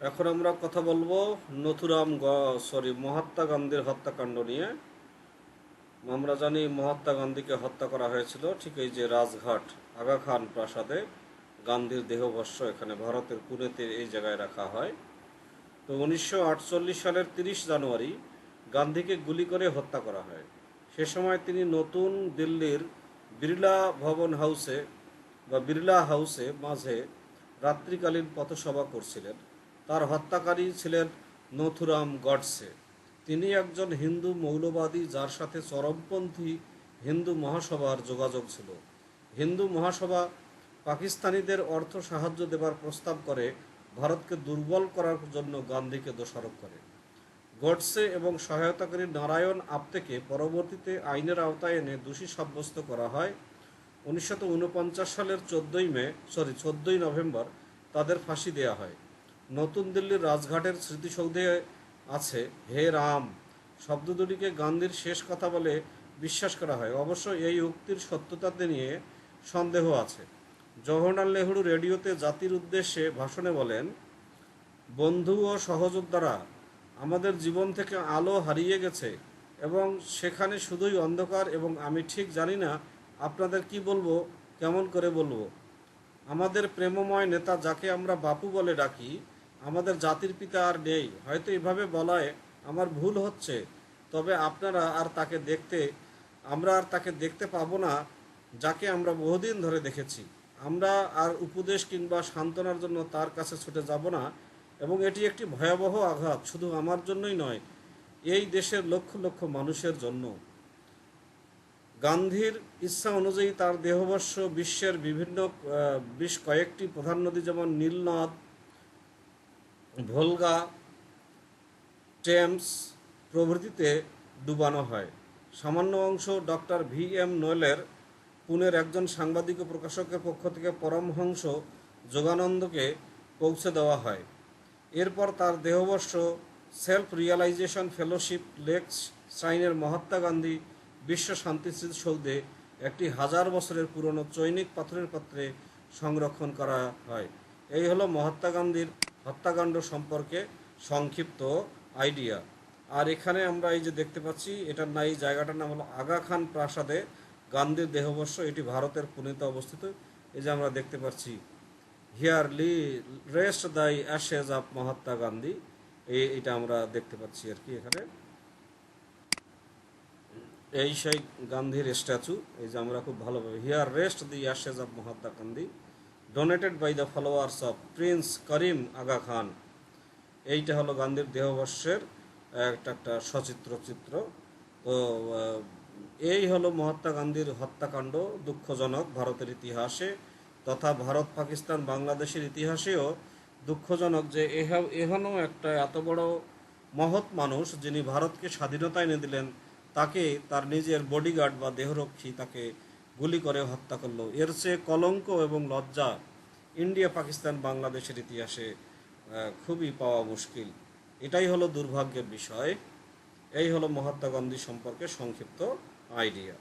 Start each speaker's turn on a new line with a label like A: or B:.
A: এখন আমরা কথা বলব নথুরাম সরি মহাত্মা গান্ধীর হত্যাকাণ্ড নিয়ে। আমরা জানি মহাত্মা গান্ধীকে হত্যা করা হয়েছিল ঠিক এই যে রাজঘাট আগা খান প্রাসাদে। গান্ধীর দেহবর্ষ এখানে ভারতের পুনেতে এই জায়গায় রাখা হয়। তো উনিশশো আটচল্লিশ সালের তিরিশ জানুয়ারি গান্ধীকে গুলি করে হত্যা করা হয়। সে সময় তিনি নতুন দিল্লির বিড়লা ভবন হাউসে বা বিড়লা হাউসে মাঝে রাত্রিকালীন পথসভা করছিলেন। তার হত্যাকারী ছিলেন নথুরাম গডসে। তিনি একজন হিন্দু মৌলবাদী যার সাথে চরমপন্থী হিন্দু মহাসভার যোগাযোগ ছিল। হিন্দু মহাসভা পাকিস্তানিদের অর্থ সাহায্য দেবার প্রস্তাব করে, ভারতকে দুর্বল করার জন্য গান্ধীকে দোষারোপ করে। গডসে এবং সহায়তাকারী নারায়ণ আপ্তেকে পরবর্তীতে আইনের আওতায় এনে দোষী সাব্যস্ত করা হয়। উনিশশো উনপঞ্চাশ সালের চোদ্দই মে সরি চোদ্দই নভেম্বর তাদের ফাঁসি দেয়া হয়। নতুন দিল্লির রাজঘাটের স্মৃতিসৌধে আছে হে রাম শব্দ দুটিকে গান্ধীর শেষ কথা বলে বিশ্বাস করা হয়। অবশ্য এই উক্তির সত্যতাতে নিয়ে সন্দেহ আছে। জওহরলাল নেহরু রেডিওতে জাতির উদ্দেশ্যে ভাষণে বলেন, বন্ধু ও সহযোদ্ধারা, আমাদের জীবন থেকে আলো হারিয়ে গেছে এবং সেখানে শুধুই অন্ধকার এবং আমি ঠিক জানি না আপনাদের কি বলব, কেমন করে বলব। আমাদের প্রেমময় নেতা যাকে আমরা বাপু বলে ডাকি আমাদের জাতির পিতা আর নেই। হয়তো এভাবে বলায় আমার ভুল হচ্ছে, তবে আপনারা আর তাকে দেখতে, আমরা আর তাকে দেখতে পাবো না, যাকে আমরা বহুদিন ধরে দেখেছি। আমরা আর উপদেশ কিংবা সান্ত্বনার জন্য তার কাছে ছুটে যাব না, এবং এটি একটি ভয়াবহ আঘাত, শুধু আমার জন্যই নয়, এই দেশের লক্ষ লক্ষ মানুষের জন্য। গান্ধীর ইচ্ছা অনুযায়ী তার দেহবর্ষ বিশ্বের বিভিন্ন বেশ কয়েকটি প্রধান নদী, যেমন নীলনদ ভোলগা টেমস প্রভৃতিতে ডুবানো হয়। সামান্য অংশ ডক্টর ভি এম নোয়েলের পুনের একজন সাংবাদিক ও প্রকাশকের পক্ষ থেকে পরমহংস যোগানন্দকে পৌঁছে দেওয়া হয়। এরপর তার দেহবর্ষ সেলফ রিয়ালাইজেশন ফেলোশিপ লেক্স সাইনের মহাত্মা গান্ধী বিশ্ব শান্তি স্মৃতিসৌধে একটি হাজার বছরের পুরনো চৈনিক পাথরের পাত্রে সংরক্ষণ করা হয়। এই হলো মহাত্মা গান্ধীর হত্যাকাণ্ড সম্পর্কে সংক্ষিপ্ত আইডিয়া আর এখানে আমরা এই যে দেখতে পাচ্ছি, এটার না, এই জায়গাটার নাম হলো আগা খান প্রাসাদে গান্ধীর দেহবর্ষ। এটি ভারতের পুনেতে অবস্থিত। এই যে আমরা দেখতে পাচ্ছি here lie rest the ashes of Mahatma Gandhi এই এটা আমরা দেখতে পাচ্ছি আর কি এখানে। এই সেই গান্ধীর স্ট্যাচু এই যে আমরা খুব ভালোভাবে here rest the ashes of Mahatma Gandhi donated by the followers of prince Karim Aga Khan এইটা হলো গান্ধীর দেহবর্ষের একটা একটা সচিত্র চিত্র। তো এই হলো মহাত্মা গান্ধীর হত্যাকাণ্ড দুঃখজনক ভারতের ইতিহাসে তথা ভারত, পাকিস্তান, বাংলাদেশের ইতিহাসেও দুঃখজনক যে এখনও একটা এত বড় মহৎ মানুষ যিনি ভারতকে স্বাধীনতা এনে দিলেন, তাকে তার নিজের বডিগার্ড বা দেহরক্ষী তাকে গুলি করে হত্যা করল। এর চেয়ে কলঙ্ক এবং লজ্জা ইন্ডিয়া, পাকিস্তান, বাংলাদেশের ইতিহাসে খুবই পাওয়া মুশকিল। এটাই হলো দুর্ভাগ্যের বিষয়। এই হলো মহাত্মা গান্ধী সম্পর্কে সংক্ষিপ্ত আইডিয়া।